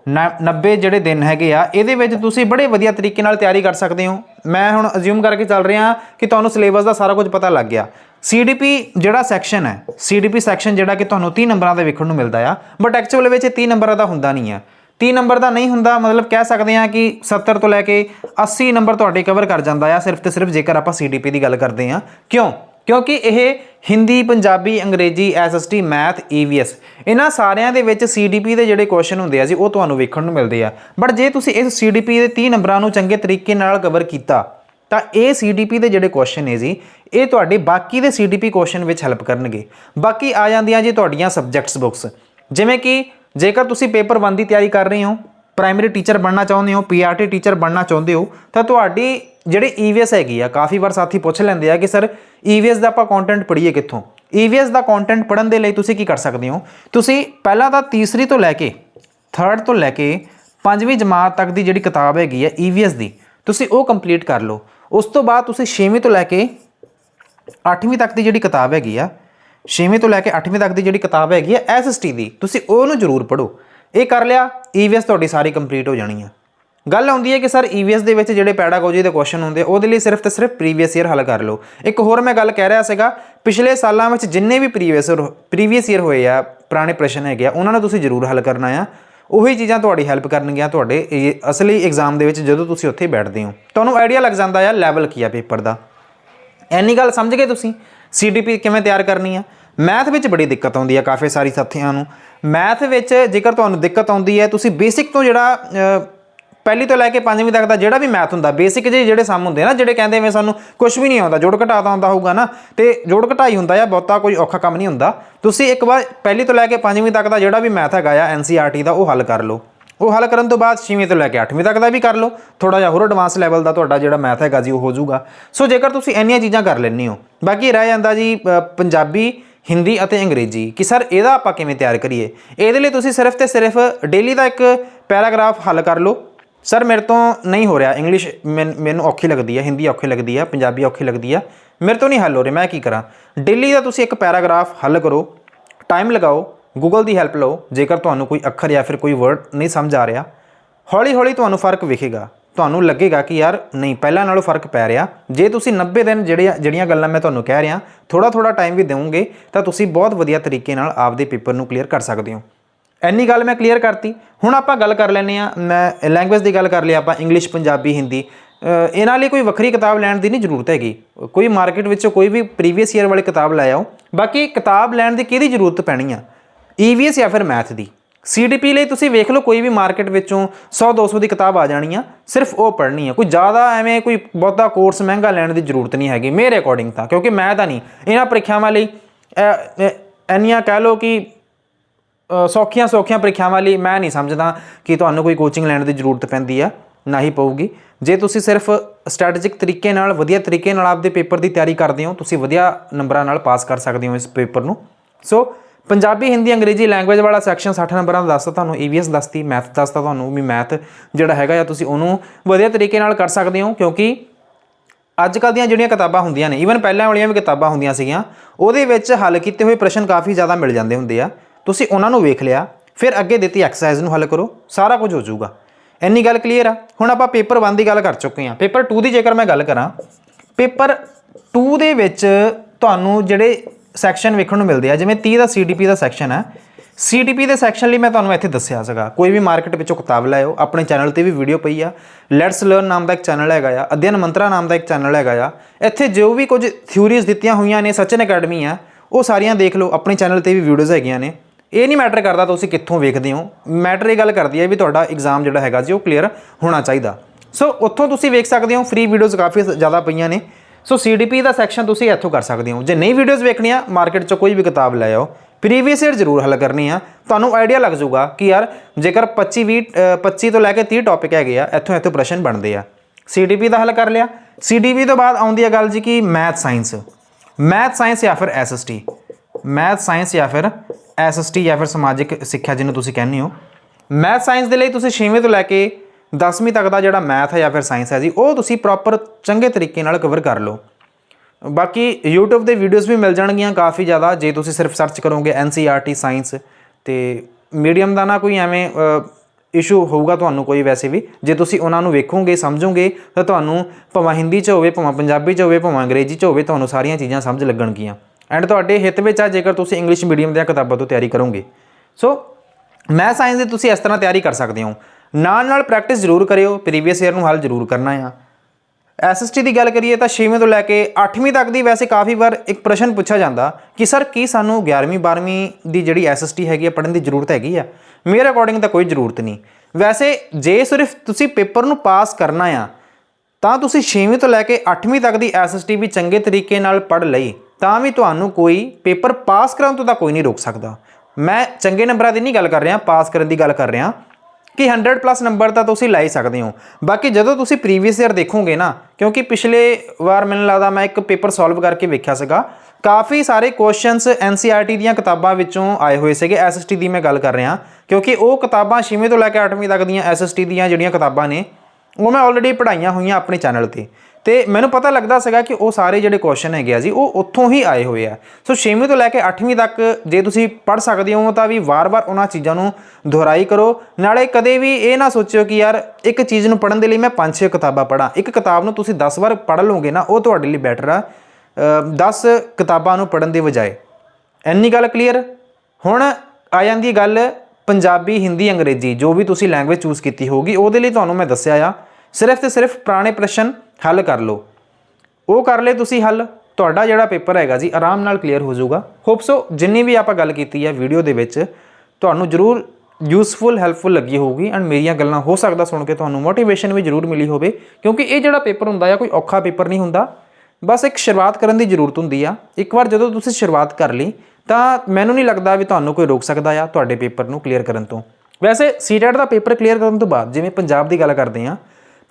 ਨ- 90 ਜਿਹੜੇ ਦਿਨ ਹੈਗੇ ਆ, ਇਹਦੇ ਵਿੱਚ ਤੁਸੀਂ ਬੜੇ ਵਧੀਆ ਤਰੀਕੇ ਨਾਲ ਤਿਆਰੀ ਕਰ ਸਕਦੇ ਹੋ। ਮੈਂ ਹੁਣ ਅਸਿਊਮ ਕਰਕੇ ਚੱਲ ਰਿਹਾ ਕਿ ਤੁਹਾਨੂੰ ਸਿਲੇਬਸ ਦਾ ਸਾਰਾ ਕੁਝ ਪਤਾ ਲੱਗ ਗਿਆ। ਸੀਡੀਪੀ ਜਿਹੜਾ ਸੈਕਸ਼ਨ ਹੈ ਸੀਡੀਪੀ ਸੈਕਸ਼ਨ ਜਿਹੜਾ ਕਿ ਤੁਹਾਨੂੰ 30 ਨੰਬਰਾਂ ਦਾ ਵੇਖਣ ਨੂੰ ਮਿਲਦਾ ਆ ਬਟ ਐਕਚੁਅਲ ਵਿੱਚ ਇਹ 30 ਨੰਬਰਾਂ ਦਾ ਹੁੰਦਾ ਨਹੀਂ ਆ। 30 ਨੰਬਰ ਦਾ ਨਹੀਂ ਹੁੰਦਾ, ਮਤਲਬ ਕਹਿ ਸਕਦੇ ਆ ਕਿ 70 ਤੋਂ ਲੈ ਕੇ 80 ਨੰਬਰ ਤੁਹਾਡੇ ਕਵਰ ਕਰ ਜਾਂਦਾ ਆ, ਸਿਰਫ ਤੇ ਸਿਰਫ ਜੇਕਰ ਆਪਾਂ ਸੀਡੀਪੀ ਦੀ ਗੱਲ ਕਰਦੇ ਆ ਕਿਉਂ? ਕਿਉਂਕਿ ਇਹ ਹਿੰਦੀ, ਪੰਜਾਬੀ, ਅੰਗਰੇਜ਼ੀ ਐਸਐਸਟੀ ਮੈਥ ਈਵੀਐਸ ਇਹਨਾਂ ਸਾਰਿਆਂ ਦੇ ਵਿੱਚ ਸੀਡੀਪੀ ਦੇ ਜਿਹੜੇ ਕੁਐਸਚਨ ਹੁੰਦੇ ਆ ਜੀ, ਉਹ ਤੁਹਾਨੂੰ ਵੇਖਣ ਨੂੰ ਮਿਲਦੇ ਆ। ਬਟ ਜੇ ਤੁਸੀਂ ਇਸ ਸੀਡੀਪੀ ਦੇ 30 ਨੰਬਰਾਂ ਨੂੰ ਚੰਗੇ ਤਰੀਕੇ ਨਾਲ ਕਵਰ ਕੀਤਾ, ਤਾਂ ਇਹ ਸੀਡੀਪੀ ਦੇ ਜਿਹੜੇ ਕੁਐਸਚਨ ਨੇ ਜੀ, ਇਹ ਤੁਹਾਡੇ ਬਾਕੀ ਦੇ ਸੀਡੀਪੀ ਕੁਐਸਚਨ ਵਿੱਚ ਹੈਲਪ ਕਰਨਗੇ। ਬਾਕੀ ਆ ਜਾਂਦੀਆਂ ਜੀ ਤੁਹਾਡੀਆਂ ਸਬਜੈਕਟਸ ਬੁੱਕਸ ਜਿਵੇਂ ਕਿ ਜੇਕਰ ਤੁਸੀਂ ਪੇਪਰ 1 ਦੀ ਤਿਆਰੀ ਕਰ ਰਹੇ ਹੋ ਪ੍ਰਾਇਮਰੀ ਟੀਚਰ ਬਣਨਾ ਚਾਹੁੰਦੇ ਹੋ ਪੀਆਰਟੀ ਟੀਚਰ ਬਣਨਾ ਚਾਹੁੰਦੇ ਹੋ, ਤਾਂ ਤੁਹਾਡੀ ਜਿਹੜੇ ਈਵੀਐਸ ਹੈਗੀ ਆ, ਕਾਫੀ ਵਾਰ ਸਾਥੀ ਪੁੱਛ ਲੈਂਦੇ ਆ ਕਿ ਸਰ ਈਵੀਐਸ ਦਾ ਆਪਾਂ ਕੰਟੈਂਟ ਪੜ੍ਹੀਏ ਕਿੱਥੋਂ? ਈਵੀਐਸ ਦਾ ਕੰਟੈਂਟ ਪੜ੍ਹਨ ਦੇ ਲਈ ਤੁਸੀਂ ਕੀ ਕਰ ਸਕਦੇ ਹੋ? ਤੁਸੀਂ ਪਹਿਲਾਂ ਤਾਂ ਤੀਸਰੀ ਤੋਂ ਲੈ ਕੇ ਥਰਡ ਤੋਂ ਲੈ ਕੇ ਪੰਜਵੀਂ ਜਮਾਤ ਤੱਕ ਦੀ ਜਿਹੜੀ ਕਿਤਾਬ ਹੈਗੀ ਆ ਈਵੀਐਸ ਦੀ, ਤੁਸੀਂ ਉਹ ਕੰਪਲੀਟ ਕਰ ਲਓ। ਉਸ ਤੋਂ ਬਾਅਦ ਤੁਸੀਂ 6ਵੀਂ ਤੋਂ ਲੈ ਕੇ 8ਵੀਂ ਤੱਕ ਦੀ ਜਿਹੜੀ ਕਿਤਾਬ ਹੈਗੀ ਆ 6ਵੀਂ ਤੋਂ ਲੈ ਕੇ 8ਵੀਂ ਤੱਕ ਦੀ ਜਿਹੜੀ ਕਿਤਾਬ ਹੈਗੀ ਆ ਐਸਐਸਟੀ ਦੀ, ਤੁਸੀਂ ਉਹਨੂੰ ਜ਼ਰੂਰ ਪੜ੍ਹੋ। ਇਹ ਕਰ ਲਿਆ ਈਵੀਐਸ ਤੁਹਾਡੀ ਸਾਰੀ ਕੰਪਲੀਟ ਹੋ ਜਾਣੀ ਆ। ਗੱਲ ਆਉਂਦੀ ਹੈ ਕਿ ਸਰ ਈਵੀਐਸ ਦੇ ਵਿੱਚ ਜਿਹੜੇ ਪੈਡਾਗੋਜੀ ਦੇ ਕੁਐਸਚਨ ਹੁੰਦੇ, ਉਹਦੇ ਲਈ ਸਿਰਫ ਤੇ ਸਿਰਫ ਪ੍ਰੀਵੀਅਸ ਈਅਰ ਹੱਲ ਕਰ ਲਓ। ਇੱਕ ਹੋਰ ਮੈਂ ਗੱਲ ਕਹਿ ਰਿਹਾ ਸੀਗਾ, ਪਿਛਲੇ ਸਾਲਾਂ ਵਿੱਚ ਜਿੰਨੇ ਵੀ ਪ੍ਰੀਵੀਅਸ ਪ੍ਰੀਵੀਅਸ ਈਅਰ ਹੋਏ ਆ, ਪੁਰਾਣੇ ਪ੍ਰਸ਼ਨ ਹੈਗੇ ਆ, ਉਹਨਾਂ ਨੂੰ ਤੁਸੀਂ ਜ਼ਰੂਰ ਹੱਲ ਕਰਨਾ ਆ। ਉਹੀ ਚੀਜ਼ਾਂ ਤੁਹਾਡੀ ਹੈਲਪ ਕਰਨਗੀਆਂ ਤੁਹਾਡੇ ਇਹ ਅਸਲੀ ਐਗਜ਼ਾਮ ਦੇ ਵਿੱਚ ਜਦੋਂ ਤੁਸੀਂ ਉੱਥੇ ਬੈਠਦੇ ਹੋ। ਤੁਹਾਨੂੰ ਆਈਡੀਆ ਲੱਗ ਜਾਂਦਾ ਆ ਲੈਵਲ ਕੀ ਆ ਪੇਪਰ ਦਾ। ਐਨੀ ਗੱਲ ਸਮਝ ਗਏ ਤੁਸੀਂ? ਸੀਡੀਪੀ ਕਿਵੇਂ ਤਿਆਰ ਕਰਨੀ ਆ? ਮੈਥ ਵਿੱਚ ਬੜੀ ਦਿੱਕਤ ਆਉਂਦੀ ਆ ਕਾਫੀ ਸਾਰੀ ਸਾਥੀਆਂ ਨੂੰ। ਮੈਥ ਵਿੱਚ ਜੇਕਰ ਤੁਹਾਨੂੰ ਦਿੱਕਤ ਆਉਂਦੀ ਹੈ, ਤੁਸੀਂ ਬੇਸਿਕ ਤੋਂ ਜਿਹੜਾ ਪਹਿਲੀ ਤੋਂ ਲੈ ਕੇ ਪੰਜਵੀਂ ਤੱਕ ਦਾ ਜਿਹੜਾ ਵੀ ਮੈਥ ਹੁੰਦਾ ਬੇਸਿਕ ਜਿਹੇ ਜਿਹੜੇ ਸਮ ਹੁੰਦੇ ਨਾ, ਜਿਹੜੇ ਕਹਿੰਦੇ ਐਵੇਂ ਸਾਨੂੰ ਕੁਝ ਵੀ ਨਹੀਂ ਆਉਂਦਾ, ਜੋੜ ਘਟਾ ਤਾਂ ਆਉਂਦਾ ਹੋਊਗਾ ਨਾ, ਤੇ ਜੋੜ ਘਟਾਈ ਹੁੰਦਾ ਆ ਬਹੁਤਾ ਕੋਈ ਔਖਾ ਕੰਮ ਨਹੀਂ ਹੁੰਦਾ, ਤੁਸੀਂ ਇੱਕ ਵਾਰ ਪਹਿਲੀ ਤੋਂ ਲੈ ਕੇ ਪੰਜਵੀਂ ਤੱਕ ਦਾ ਜਿਹੜਾ ਵੀ ਮੈਥ ਹੈਗਾ ਆ ਐਨਸੀਆਰਟੀ ਦਾ, ਉਹ ਹੱਲ ਕਰ ਲਓ। ਉਹ ਹੱਲ ਕਰਨ ਤੋਂ ਬਾਅਦ 6ਵੀਂ ਤੋਂ ਲੈ ਕੇ 8ਵੀਂ ਤੱਕ ਦਾ ਵੀ ਕਰ ਲਓ ਥੋੜਾ ਜਿਹਾ ਹੋਰ ਐਡਵਾਂਸ ਲੈਵਲ ਦਾ ਤੁਹਾਡਾ ਜਿਹੜਾ ਮੈਥ ਹੈਗਾ ਜੀ, ਉਹ ਹੋ ਜਾਊਗਾ। ਸੋ ਜੇਕਰ ਤੁਸੀਂ ਇੰਨੀਆਂ ਚੀਜ਼ਾਂ ਕਰ ਲੈਂਦੇ ਹੋ, ਬਾਕੀ ਰਹਿ ਜਾਂਦਾ ਜੀ ਪੰਜਾਬੀ ਹਿੰਦੀ ਅਤੇ ਅੰਗਰੇਜ਼ੀ, ਕਿ ਸਰ ਇਹਦਾ ਆਪਾਂ ਕਿਵੇਂ ਤਿਆਰ ਕਰੀਏ? ਇਹਦੇ ਲਈ ਤੁਸੀਂ ਸਿਰਫ ਤੇ ਸਿਰਫ ਡੇਲੀ ਦਾ ਇੱਕ ਪੈਰਾਗ੍ਰਾਫ ਹੱਲ ਕਰ ਲਓ। ਸਰ, ਮੇਰੇ ਤੋਂ ਨਹੀਂ ਹੋ ਰਿਹਾ ਇੰਗਲਿਸ਼ ਮੈਨ- ਮੈਨੂੰ ਔਖੀ ਲੱਗਦੀ ਹੈ ਹਿੰਦੀ ਔਖੀ ਲੱਗਦੀ ਹੈ ਪੰਜਾਬੀ ਔਖੀ ਲੱਗਦੀ ਹੈ ਮੇਰੇ ਤੋਂ ਨਹੀਂ ਹੱਲ ਹੋ ਰਿਹਾ, ਮੈਂ ਕੀ ਕਰਾਂ? ਡੇਲੀ ਦਾ ਤੁਸੀਂ ਇੱਕ ਪੈਰਾਗ੍ਰਾਫ ਹੱਲ ਕਰੋ ਟਾਈਮ ਲਗਾਓ ਗੂਗਲ ਦੀ ਹੈਲਪ ਲਓ, ਜੇਕਰ ਤੁਹਾਨੂੰ ਕੋਈ ਅੱਖਰ ਜਾਂ ਫਿਰ ਕੋਈ ਵਰਡ ਨਹੀਂ ਸਮਝ ਆ ਰਿਹਾ। ਹੌਲੀ ਹੌਲੀ ਤੁਹਾਨੂੰ ਫ਼ਰਕ ਵਿਖੇਗਾ। ਤੁਹਾਨੂੰ ਲੱਗੇਗਾ ਕਿ ਯਾਰ ਨਹੀਂ, ਪਹਿਲਾਂ ਨਾਲੋਂ ਫ਼ਰਕ ਪੈ ਰਿਹਾ। ਜੇ ਤੁਸੀਂ 90 ਦਿਨ ਜਿਹੜੇ ਜਿਹੜੀਆਂ ਗੱਲਾਂ ਮੈਂ ਤੁਹਾਨੂੰ ਕਹਿ ਰਿਹਾ ਥੋੜਾ ਥੋੜਾ ਟਾਈਮ ਵੀ ਦੇਵੋਗੇ, ਤਾਂ ਤੁਸੀਂ ਬਹੁਤ ਵਧੀਆ ਤਰੀਕੇ ਨਾਲ ਆਪਦੇ ਪੇਪਰ ਨੂੰ ਕਲੀਅਰ ਕਰ ਸਕਦੇ ਹੋ। ਇੰਨੀ ਗੱਲ ਮੈਂ ਕਲੀਅਰ ਕਰਤੀ। ਹੁਣ ਆਪਾਂ ਗੱਲ ਕਰ ਲੈਂਦੇ ਆ ਮੈਂ ਲੈਂਗੁਏਜ ਦੀ ਗੱਲ ਕਰ ਲਈ, ਆਪਾਂ ਇੰਗਲਿਸ਼ ਪੰਜਾਬੀ ਹਿੰਦੀ ਇਹਨਾਂ ਲਈ ਕੋਈ ਵੱਖਰੀ ਕਿਤਾਬ ਲੈਣ ਦੀ ਨਹੀਂ ਜ਼ਰੂਰਤ ਹੈਗੀ। ਕੋਈ ਮਾਰਕੀਟ ਵਿੱਚੋਂ ਕੋਈ ਵੀ ਪ੍ਰੀਵੀਅਸ ਈਅਰ ਵਾਲੀ ਕਿਤਾਬ ਲੈ ਆਓ। ਬਾਕੀ ਕਿਤਾਬ ਲੈਣ ਦੀ ਕਿਹਦੀ ਜ਼ਰੂਰਤ ਪੈਣੀ ਆ? ਈਵੀਐਸ ਜਾਂ ਫਿਰ ਮੈਥ ਦੀ? ਸੀਡੀਪੀ ਲਈ ਤੁਸੀਂ ਵੇਖ ਲਓ ਕੋਈ ਵੀ ਮਾਰਕੀਟ ਵਿੱਚੋਂ 100 200 ਦੀ ਕਿਤਾਬ ਆ ਜਾਣੀ ਆ, ਸਿਰਫ ਉਹ ਪੜ੍ਹਨੀ ਆ। ਕੋਈ ਜ਼ਿਆਦਾ ਐਵੇਂ ਕੋਈ ਬਹੁਤਾ ਕੋਰਸ ਮਹਿੰਗਾ ਲੈਣ ਦੀ ਜ਼ਰੂਰਤ ਨਹੀਂ ਹੈਗੀ, ਮੇਰੇ ਅਕੋਰਡਿੰਗ ਤਾਂ, ਕਿਉਂਕਿ ਮੈਂ ਤਾਂ ਨਹੀਂ। ਇਹਨਾਂ ਪ੍ਰੀਖਿਆਵਾਂ ਲਈ ਐਨੀਆਂ ਕਹਿ ਲਓ ਕਿ ਸੌਖੀਆਂ ਸੌਖੀਆਂ ਪ੍ਰੀਖਿਆਵਾਂ ਲਈ ਮੈਂ ਨਹੀਂ ਸਮਝਦਾ ਕਿ ਤੁਹਾਨੂੰ ਕੋਈ ਕੋਚਿੰਗ ਲੈਣ ਦੀ ਜ਼ਰੂਰਤ ਪੈਂਦੀ ਆ, ਨਾ ਹੀ ਪਊਗੀ। ਜੇ ਤੁਸੀਂ ਸਿਰਫ ਸਟ੍ਰੈਟੇਜਿਕ ਤਰੀਕੇ ਨਾਲ, ਵਧੀਆ ਤਰੀਕੇ ਨਾਲ ਆਪਦੇ ਪੇਪਰ ਦੀ ਤਿਆਰੀ ਕਰਦੇ ਹੋ, ਤੁਸੀਂ ਵਧੀਆ ਨੰਬਰਾਂ ਨਾਲ ਪਾਸ ਕਰ ਸਕਦੇ ਹੋ ਇਸ ਪੇਪਰ ਨੂੰ। ਸੋ ਪੰਜਾਬੀ, ਹਿੰਦੀ, ਅੰਗਰੇਜ਼ੀ ਲੈਂਗੁਏਜ ਵਾਲਾ ਸੈਕਸ਼ਨ 60 ਨੰਬਰਾਂ ਦਾ ਦੱਸਦਾ ਤੁਹਾਨੂੰ ਈਵੀਐਸ ਦੱਸਤੀ ਮੈਥ ਦੱਸਦਾ ਤੁਹਾਨੂੰ ਵੀ ਮੈਥ ਜਿਹੜਾ ਹੈਗਾ ਆ, ਤੁਸੀਂ ਉਹਨੂੰ ਵਧੀਆ ਤਰੀਕੇ ਨਾਲ ਕਰ ਸਕਦੇ ਹੋ, ਕਿਉਂਕਿ ਅੱਜ ਕੱਲ੍ਹ ਦੀਆਂ ਜਿਹੜੀਆਂ ਕਿਤਾਬਾਂ ਹੁੰਦੀਆਂ ਨੇ ਈਵਨ ਪਹਿਲਾਂ ਵਾਲੀਆਂ ਵੀ ਕਿਤਾਬਾਂ ਹੁੰਦੀਆਂ ਸੀਗੀਆਂ, ਉਹਦੇ ਵਿੱਚ ਹੱਲ ਕੀਤੇ ਹੋਏ ਪ੍ਰਸ਼ਨ ਕਾਫੀ ਜ਼ਿਆਦਾ ਮਿਲ ਜਾਂਦੇ ਹੁੰਦੇ ਆ। ਤੁਸੀਂ ਉਹਨਾਂ ਨੂੰ ਵੇਖ ਲਿਆ, ਫਿਰ ਅੱਗੇ ਦਿੱਤੀ ਐਕਸਰਸਾਈਜ਼ ਨੂੰ ਹੱਲ ਕਰੋ, ਸਾਰਾ ਕੁਝ ਹੋ ਜਾਊਗਾ। ਇੰਨੀ ਗੱਲ ਕਲੀਅਰ ਆ? ਹੁਣ ਆਪਾਂ ਪੇਪਰ 1 ਦੀ ਗੱਲ ਕਰ ਚੁੱਕੇ ਹਾਂ। ਪੇਪਰ 2 ਦੀ ਜੇਕਰ ਮੈਂ ਗੱਲ ਕਰਾਂ ਪੇਪਰ 2 ਦੇ ਵਿੱਚ ਤੁਹਾਨੂੰ ਜਿਹੜੇ ਸੈਕਸ਼ਨ ਵੇਖਣ ਨੂੰ ਮਿਲਦੇ ਆ। ਜਿਵੇਂ 30 ਦਾ ਸੀਡੀਪੀ ਦਾ ਸੈਕਸ਼ਨ ਹੈ ਸੀਡੀਪੀ ਦੇ ਸੈਕਸ਼ਨ ਲਈ ਮੈਂ ਤੁਹਾਨੂੰ ਇੱਥੇ ਦੱਸਿਆ ਸੀਗਾ। ਕੋਈ ਵੀ ਮਾਰਕੀਟ ਵਿੱਚੋਂ ਕਿਤਾਬ ਲਾਇਓ ਆਪਣੇ ਚੈਨਲ ਤੇ ਵੀ ਵੀਡੀਓ ਪਈ ਆ। ਲੈਟਸ ਲਰਨ ਨਾਮ ਦਾ ਇੱਕ ਚੈਨਲ ਹੈਗਾ ਆ। ਅਧਿਐਨ ਮੰਤਰਾ ਨਾਮ ਦਾ ਇੱਕ ਚੈਨਲ ਹੈਗਾ ਆ। ਇੱਥੇ ਜੋ ਵੀ ਕੁਝ ਥਿਊਰੀਜ਼ ਦਿੱਤੀਆਂ ਹੋਈਆਂ ਨੇ, ਸਚਨ ਅਕੈਡਮੀ ਆ, ਉਹ ਸਾਰੀਆਂ ਦੇਖ ਲਓ। ਆਪਣੇ ਚੈਨਲ ਤੇ ਵੀ ਵੀਡੀਓਜ਼ ਹੈਗੀਆਂ ਨੇ। ਇਹ ਨਹੀਂ ਮੈਟਰ ਕਰਦਾ ਤੁਸੀਂ ਕਿੱਥੋਂ ਵੇਖਦੇ ਹੋ। ਮੈਟਰ ਇਹ ਗੱਲ ਕਰਦੀ ਹੈ ਵੀ ਤੁਹਾਡਾ ਐਗਜ਼ਾਮ ਜਿਹੜਾ ਹੈਗਾ ਜੀ ਉਹ ਕਲੀਅਰ ਹੋਣਾ ਚਾਹੀਦਾ। ਸੋ ਉੱਥੋਂ ਤੁਸੀਂ ਵੇਖ ਸਕਦੇ ਹੋ। ਫ੍ਰੀ ਵੀਡੀਓਜ਼ ਕਾਫੀ ਜ਼ਿਆਦਾ ਪਈਆਂ ਨੇ। ਸੋ ਸੀਡੀਪੀ ਦਾ ਸੈਕਸ਼ਨ ਤੁਸੀਂ ਇੱਥੋਂ ਕਰ ਸਕਦੇ ਹੋ। ਜੇ ਨਹੀਂ ਵੀਡੀਓਜ਼ ਵੇਖਣੀਆਂ ਮਾਰਕੀਟ 'ਚੋਂ ਕੋਈ ਵੀ ਕਿਤਾਬ ਲੈ ਆਓ। ਪ੍ਰੀਵੀਅਸ ਈਅਰ ਜ਼ਰੂਰ ਹੱਲ ਕਰਨੀ ਆ। ਤੁਹਾਨੂੰ ਆਈਡੀਆ ਲੱਗ ਜਾਊਗਾ ਕਿ ਯਾਰ ਜੇਕਰ 25 20 ਅ, 25 ਤੋਂ ਲੈ ਕੇ 30 ਟੌਪਿਕ ਹੈਗੇ ਆ ਇੱਥੋਂ ਇੱਥੋਂ ਪ੍ਰਸ਼ਨ ਬਣਦੇ ਆ। ਸੀਡੀਪੀ ਦਾ ਹੱਲ ਕਰ ਲਿਆ। ਸੀਡੀਪੀ ਤੋਂ ਬਾਅਦ ਆਉਂਦੀ ਹੈ ਗੱਲ ਜੀ ਕਿ ਮੈਥ ਸਾਇੰਸ ਮੈਥ ਸਾਇੰਸ ਜਾਂ ਫਿਰ ਐਸਐਸਟੀ ਮੈਥ ਸਾਇੰਸ ਜਾਂ ਫਿਰ ਐਸਐਸਟੀ ਜਾਂ ਫਿਰ ਸਮਾਜਿਕ ਸਿੱਖਿਆ ਜਿਹਨੂੰ ਤੁਸੀਂ ਕਹਿੰਦੇ ਹੋ। ਮੈਥ ਸਾਇੰਸ ਦੇ ਲਈ ਤੁਸੀਂ 6ਵੀਂ ਤੋਂ ਲੈ ਕੇ 10ਵੀਂ ਤੱਕ ਦਾ ਜਿਹੜਾ ਮੈਥ ਹੈ ਜਾਂ ਫਿਰ ਸਾਇੰਸ ਹੈ ਜੀ, ਉਹ ਤੁਸੀਂ ਪ੍ਰੋਪਰ ਚੰਗੇ ਤਰੀਕੇ ਨਾਲ ਕਵਰ ਕਰ ਲਓ। ਬਾਕੀ YouTube ਦੇ ਵੀਡੀਓਜ਼ ਵੀ ਮਿਲ ਜਾਣਗੀਆਂ ਕਾਫੀ ਜ਼ਿਆਦਾ, ਜੇ ਤੁਸੀਂ ਸਿਰਫ ਸਰਚ ਕਰੋਗੇ NCERT ਸਾਇੰਸ ਤੇ ਮੀਡੀਅਮ ਦਾ ਨਾ ਕੋਈ ਐਵੇਂ ਇਸ਼ੂ ਹੋਊਗਾ ਤੁਹਾਨੂੰ ਕੋਈ ਵੈਸੇ ਵੀ। ਜੇ ਤੁਸੀਂ ਉਹਨਾਂ ਨੂੰ ਵੇਖੋਗੇ, ਸਮਝੋਗੇ, ਤਾਂ ਤੁਹਾਨੂੰ ਭਾਵੇਂ ਹਿੰਦੀ 'ਚ ਹੋਵੇ, ਭਾਵੇਂ ਪੰਜਾਬੀ 'ਚ ਹੋਵੇ, ਭਾਵੇਂ ਅੰਗਰੇਜ਼ੀ 'ਚ ਹੋਵੇ, ਤੁਹਾਨੂੰ ਸਾਰੀਆਂ ਚੀਜ਼ਾਂ ਸਮਝ ਲੱਗਣਗੀਆਂ। ਐਂਡ ਤੁਹਾਡੇ ਹਿੱਤ ਵਿੱਚ ਆ, ਜੇਕਰ ਤੁਸੀਂ ਇੰਗਲਿਸ਼ ਮੀਡੀਅਮ ਦੀਆਂ ਕਿਤਾਬਾਂ ਤੋਂ ਤਿਆਰੀ ਕਰੋਗੇ। ਸੋ ਮੈਥ ਸਾਇੰਸ ਦੀ ਤੁਸੀਂ ਇਸ ਤਰ੍ਹਾਂ ਤਿਆਰੀ ਕਰ ਸਕਦੇ ਹੋ। ਨਾਲ ਨਾਲ ਪ੍ਰੈਕਟਿਸ ਜ਼ਰੂਰ ਕਰਿਓ ਪ੍ਰੀਵੀਅਸ ਈਅਰ ਨੂੰ ਹੱਲ ਜ਼ਰੂਰ ਕਰਨਾ ਆ। ਐਸਐਸਟੀ ਦੀ ਗੱਲ ਕਰੀਏ ਤਾਂ 6ਵੀਂ ਤੋਂ ਲੈ ਕੇ 8ਵੀਂ ਤੱਕ ਦੀ ਵੈਸੇ ਕਾਫੀ ਵਾਰ ਇੱਕ ਪ੍ਰਸ਼ਨ ਪੁੱਛਿਆ ਜਾਂਦਾ ਕਿ ਸਰ ਕੀ ਸਾਨੂੰ 11ਵੀਂ 12ਵੀਂ ਦੀ ਜਿਹੜੀ ਐਸਐਸਟੀ ਹੈਗੀ ਆ, ਪੜ੍ਹਨ ਦੀ ਜ਼ਰੂਰਤ ਹੈਗੀ ਆ? ਮੇਰੇ ਅਕੋਰਡਿੰਗ ਤਾਂ ਕੋਈ ਜ਼ਰੂਰਤ ਨਹੀਂ। ਵੈਸੇ ਜੇ ਸਿਰਫ ਤੁਸੀਂ ਪੇਪਰ ਨੂੰ ਪਾਸ ਕਰਨਾ ਆ, ਤਾਂ ਤੁਸੀਂ 6ਵੀਂ ਤੋਂ ਲੈ ਕੇ 8ਵੀਂ ਤੱਕ ਦੀ ਐਸਐਸਟੀ ਵੀ ਚੰਗੇ ਤਰੀਕੇ ਨਾਲ ਪੜ੍ਹ ਲਈ, ਤਾਂ ਵੀ ਤੁਹਾਨੂੰ ਕੋਈ ਪੇਪਰ ਪਾਸ ਕਰਾਉਣ ਤੋਂ ਤਾਂ ਕੋਈ ਨਹੀਂ ਰੋਕ ਸਕਦਾ। ਮੈਂ ਚੰਗੇ ਨੰਬਰਾਂ ਦੀ ਨਹੀਂ ਗੱਲ ਕਰ ਰਿਹਾ ਪਾਸ ਕਰਨ ਦੀ ਗੱਲ ਕਰ ਰਿਹਾ। ਕਿ 100 ਪਲੱਸ ਨੰਬਰ ਤਾਂ ਤੁਸੀਂ ਲੈ ਹੀ ਸਕਦੇ ਹੋ। ਬਾਕੀ ਜਦੋਂ ਤੁਸੀਂ ਪ੍ਰੀਵੀਅਸ ਈਅਰ ਦੇਖੋਗੇ ਨਾ, ਕਿਉਂਕਿ ਪਿਛਲੇ ਵਾਰ ਮੈਨੂੰ ਲੱਗਦਾ ਮੈਂ ਇੱਕ ਪੇਪਰ ਸੋਲਵ ਕਰਕੇ ਵੇਖਿਆ ਸੀਗਾ, ਕਾਫੀ ਸਾਰੇ ਕੁਐਸਚਨਸ NCERT ਦੀਆਂ ਕਿਤਾਬਾਂ ਵਿੱਚੋਂ ਆਏ ਹੋਏ ਸੀਗੇ SST ਦੀ ਮੈਂ ਗੱਲ ਕਰ ਰਿਹਾ। ਕਿਉਂਕਿ ਉਹ ਕਿਤਾਬਾਂ 6ਵੀਂ ਤੋਂ ਲੈ ਕੇ 8ਵੀਂ ਤੱਕ ਦੀਆਂ SST ਦੀਆਂ ਜਿਹੜੀਆਂ ਕਿਤਾਬਾਂ ਨੇ, ਉਹ ਮੈਂ ਆਲਰੇਡੀ ਪੜ੍ਹਾਈਆਂ ਹੋਈਆਂ ਆਪਣੇ ਚੈਨਲ ਤੇ। ਤੇ ਮੈਨੂੰ ਪਤਾ ਲੱਗਦਾ ਸੀਗਾ ਕਿ ਉਹ ਸਾਰੇ ਜਿਹੜੇ ਕੁਐਸਚਨ ਹੈਗੇ ਆ ਜੀ, ਉਹ ਉੱਥੋਂ ਹੀ ਆਏ ਹੋਏ ਆ। ਸੋ 6ਵੀਂ ਤੋਂ ਲੈ ਕੇ 8ਵੀਂ ਤੱਕ ਜੇ ਤੁਸੀਂ ਪੜ੍ਹ ਸਕਦੇ ਹੋ ਤਾਂ ਵੀ ਵਾਰ-ਵਾਰ ਉਹਨਾਂ ਚੀਜ਼ਾਂ ਨੂੰ ਦੁਹਰਾਈ ਕਰੋ। ਨਾਲੇ ਕਦੇ ਵੀ ਇਹ ਨਾ ਸੋਚਿਓ ਕਿ ਯਾਰ ਇੱਕ ਚੀਜ਼ ਨੂੰ ਪੜ੍ਹਨ ਦੇ ਲਈ ਮੈਂ 5-6 ਕਿਤਾਬਾਂ ਪੜ੍ਹਾਂ। ਇੱਕ ਕਿਤਾਬ ਨੂੰ ਤੁਸੀਂ 10 ਵਾਰ ਪੜ੍ਹ ਲਓਗੇ ਨਾ, ਉਹ ਤੁਹਾਡੇ ਲਈ ਬੈਟਰ ਆ। 10 ਕਿਤਾਬਾਂ ਨੂੰ ਪੜ੍ਹਨ ਦੇ ਬਜਾਏ। ਇੰਨੀ ਗੱਲ ਕਲੀਅਰ ਹੁਣ ਆ ਜਾਂਦੀ ਗੱਲ ਪੰਜਾਬੀ, ਹਿੰਦੀ, ਅੰਗਰੇਜ਼ੀ, ਜੋ ਵੀ ਤੁਸੀਂ ਲੈਂਗੁਏਜ ਚੂਜ਼ ਕੀਤੀ ਹੋਗੀ ਉਹਦੇ ਲਈ ਤੁਹਾਨੂੰ ਮੈਂ ਦੱਸਿਆ ਆ। ਸਿਰਫ ਤੇ ਸਿਰਫ ਪੁਰਾਣੇ ਪ੍ਰਸ਼ਨ ਹੱਲ ਕਰ ਲਓ। ਉਹ ਕਰ ਲਏ ਤੁਸੀਂ ਹੱਲ, ਤੁਹਾਡਾ ਜਿਹੜਾ ਪੇਪਰ ਹੈਗਾ ਜੀ ਆਰਾਮ ਨਾਲ ਕਲੀਅਰ ਹੋ ਜਾਊਗਾ। ਹੋਪ ਸੋ ਜਿੰਨੀ ਵੀ ਆਪਾਂ ਗੱਲ ਕੀਤੀ ਹੈ ਵੀਡੀਓ ਦੇ ਵਿੱਚ, ਤੁਹਾਨੂੰ ਜ਼ਰੂਰ ਯੂਸਫੁਲ ਹੈਲਪਫੁਲ ਲੱਗੀ ਹੋਊਗੀ ਐਂਡ ਮੇਰੀਆਂ ਗੱਲਾਂ ਹੋ ਸਕਦਾ ਸੁਣ ਕੇ ਤੁਹਾਨੂੰ ਮੋਟੀਵੇਸ਼ਨ ਵੀ ਜ਼ਰੂਰ ਮਿਲੀ ਹੋਵੇ, ਕਿਉਂਕਿ ਇਹ ਜਿਹੜਾ ਪੇਪਰ ਹੁੰਦਾ ਆ ਕੋਈ ਔਖਾ ਪੇਪਰ ਨਹੀਂ ਹੁੰਦਾ, ਬਸ ਇੱਕ ਸ਼ੁਰੂਆਤ ਕਰਨ ਦੀ ਜ਼ਰੂਰਤ ਹੁੰਦੀ ਆ। ਇੱਕ ਵਾਰ ਜਦੋਂ ਤੁਸੀਂ ਸ਼ੁਰੂਆਤ ਕਰ ਲਈ, ਤਾਂ ਮੈਨੂੰ ਨਹੀਂ ਲੱਗਦਾ ਵੀ ਤੁਹਾਨੂੰ ਕੋਈ ਰੋਕ ਸਕਦਾ ਆ ਤੁਹਾਡੇ ਪੇਪਰ ਨੂੰ ਕਲੀਅਰ ਕਰਨ ਤੋਂ। ਵੈਸੇ ਸੀਟੈਟ ਦਾ ਪੇਪਰ ਕਲੀਅਰ ਕਰਨ ਤੋਂ ਬਾਅਦ, ਜਿਵੇਂ ਪੰਜਾਬ ਦੀ ਗੱਲ ਕਰਦੇ ਆ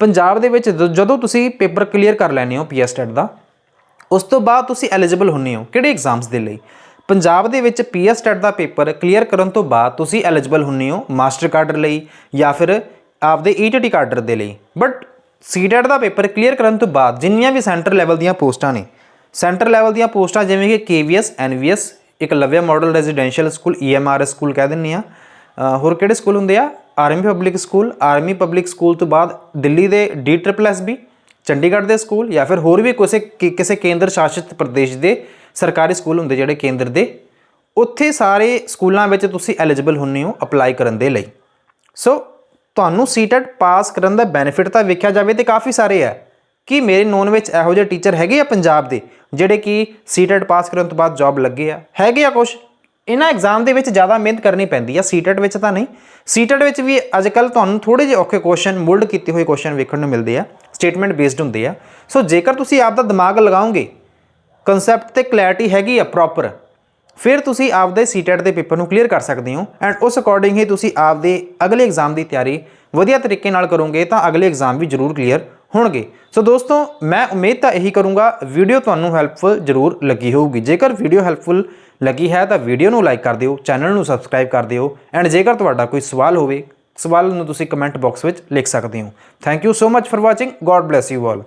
ਪੰਜਾਬ ਦੇ ਵਿੱਚ ਜ- ਜਦੋਂ ਤੁਸੀਂ ਪੇਪਰ ਕਲੀਅਰ ਕਰ ਲੈਂਦੇ ਹੋ ਪੀਐਸਟੈਟ ਦਾ, ਉਸ ਤੋਂ ਬਾਅਦ ਤੁਸੀਂ ਐਲੀਜੀਬਲ ਹੁੰਨੇ ਹੋ ਕਿਹੜੇ ਐਗਜ਼ਾਮਸ ਦੇ ਲਈ? ਪੰਜਾਬ ਦੇ ਵਿੱਚ ਪੀਐਸਟੈਟ ਦਾ ਪੇਪਰ ਕਲੀਅਰ ਕਰਨ ਤੋਂ ਬਾਅਦ ਤੁਸੀਂ ਐਲੀਜੀਬਲ ਹੁੰਨੇ ਹੋ ਮਾਸਟਰ ਕਾਰਡਰ ਲਈ ਜਾਂ ਫਿਰ ਆਪਦੇ ਈਟੀਟੀ ਕਾਰਡਰ ਦੇ ਲਈ। ਬਟ ਸੀਟੈਟ ਦਾ ਪੇਪਰ ਕਲੀਅਰ ਕਰਨ ਤੋਂ ਬਾਅਦ ਜਿੰਨੀਆਂ ਵੀ ਸੈਂਟਰ ਲੈਵਲ ਦੀਆਂ ਪੋਸਟਾਂ ਨੇ ਸੈਂਟਰ ਲੈਵਲ ਦੀਆਂ ਪੋਸਟਾਂ ਜਿਵੇਂ ਕਿ KVS NVS Eklavya model residential school EMRS school ਕਹਿ ਦਿੰਨੇ ਆ ਹੋਰ ਕਿਹੜੇ ਸਕੂਲ ਹੁੰਦੇ ਆ? Army public school army public school ਤੋਂ ਬਾਅਦ ਦਿੱਲੀ ਦੇ D triple S B Chandigarh ਦੇ ਸਕੂਲ ਜਾਂ ਫਿਰ ਹੋਰ ਵੀ ਕਿਸੇ ਕਿ- ਕਿਸੇ ਕੇਂਦਰ ਸ਼ਾਸਿਤ ਪ੍ਰਦੇਸ਼ ਦੇ ਸਰਕਾਰੀ ਸਕੂਲ ਹੁੰਦੇ ਜਿਹੜੇ ਕੇਂਦਰ ਦੇ, ਉੱਥੇ ਸਾਰੇ ਸਕੂਲਾਂ ਵਿੱਚ ਤੁਸੀਂ ਐਲੀਜੀਬਲ ਹੁੰਨੇ ਹੋ ਅਪਲਾਈ ਕਰਨ ਦੇ ਲਈ। ਸੋ ਤੁਹਾਨੂੰ ਸੀਟੈਟ ਪਾਸ ਕਰਨ ਦਾ ਬੈਨੀਫਿਟ ਤਾਂ ਵੇਖਿਆ ਜਾਵੇ ਤੇ ਕਾਫੀ ਸਾਰੇ ਆ। ਕਿ ਮੇਰੇ ਨੋਨ ਵਿੱਚ ਇਹੋ ਜਿਹੇ ਟੀਚਰ ਹੈਗੇ ਆ ਪੰਜਾਬ ਦੇ, ਜਿਹੜੇ ਕਿ ਸੀਟੈਟ ਪਾਸ ਕਰਨ ਤੋਂ ਬਾਅਦ ਜੌਬ ਲੱਗੇ ਆ? ਹੈਗੇ ਆ ਕੁਝ ਇਹਨਾਂ ਐਗਜ਼ਾਮ ਦੇ ਵਿੱਚ ਜ਼ਿਆਦਾ ਮਿਹਨਤ ਕਰਨੀ ਪੈਂਦੀ ਆ ਸੀਟੈਟ ਵਿੱਚ ਤਾਂ ਨਹੀਂ। ਸੀਟੈਟ ਵਿੱਚ ਵੀ ਅੱਜ ਕੱਲ ਤੁਹਾਨੂੰ ਥੋੜੇ ਜਿਹੇ ਔਖੇ ਕੁਐਸਚਨ ਮੋਲਡ ਕੀਤੇ ਹੋਏ ਕੁਐਸਚਨ ਵੇਖਣ ਨੂੰ ਮਿਲਦੇ ਆ ਸਟੇਟਮੈਂਟ ਬੇਸਡ ਹੁੰਦੇ ਆ। ਸੋ ਜੇਕਰ ਤੁਸੀਂ ਆਪ ਦਾ ਦਿਮਾਗ ਲਗਾਓਗੇ ਕਨਸੈਪਟ ਤੇ ਕਲੈਰਿਟੀ ਹੈਗੀ ਆ ਪ੍ਰੋਪਰ ਫਿਰ ਤੁਸੀਂ ਆਪਦੇ ਸੀਟੈਟ ਦੇ ਪੇਪਰ ਨੂੰ ਕਲੀਅਰ ਕਰ ਸਕਦੇ ਹੋ ਐਂਡ ਉਸ ਅਕੋਰਡਿੰਗ ਹੀ ਤੁਸੀਂ ਆਪਦੇ ਅਗਲੇ ਐਗਜ਼ਾਮ ਦੀ ਤਿਆਰੀ ਵਧੀਆ ਤਰੀਕੇ ਨਾਲ ਕਰੋਗੇ ਤਾਂ ਅਗਲੇ ਐਗਜ਼ਾਮ ਵੀ ਜ਼ਰੂਰ ਕਲੀਅਰ ਹੋਣਗੇ। ਸੋ ਦੋਸਤੋ, ਮੈਂ ਉਮੀਦ ਤਾਂ ਇਹੀ ਕਰੂੰਗਾ ਵੀਡੀਓ ਤੁਹਾਨੂੰ ਹੈਲਪਫੁਲ ਜ਼ਰੂਰ ਲੱਗੀ ਹੋਊਗੀ। ਜੇਕਰ ਵੀਡੀਓ ਹੈਲਪਫੁਲ ਲੱਗੀ ਹੈ ਤਾਂ ਵੀਡੀਓ ਨੂੰ ਲਾਈਕ ਕਰ ਦਿਓ ਚੈਨਲ ਨੂੰ ਸਬਸਕ੍ਰਾਈਬ ਕਰ ਦਿਓ ਐਂਡ ਜੇਕਰ ਤੁਹਾਡਾ ਕੋਈ ਸਵਾਲ ਹੋਵੇ, ਸਵਾਲ ਨੂੰ ਤੁਸੀਂ ਕਮੈਂਟ ਬਾਕਸ ਵਿੱਚ ਲਿਖ ਸਕਦੇ ਹੋ। Thank you so much for watching God bless you all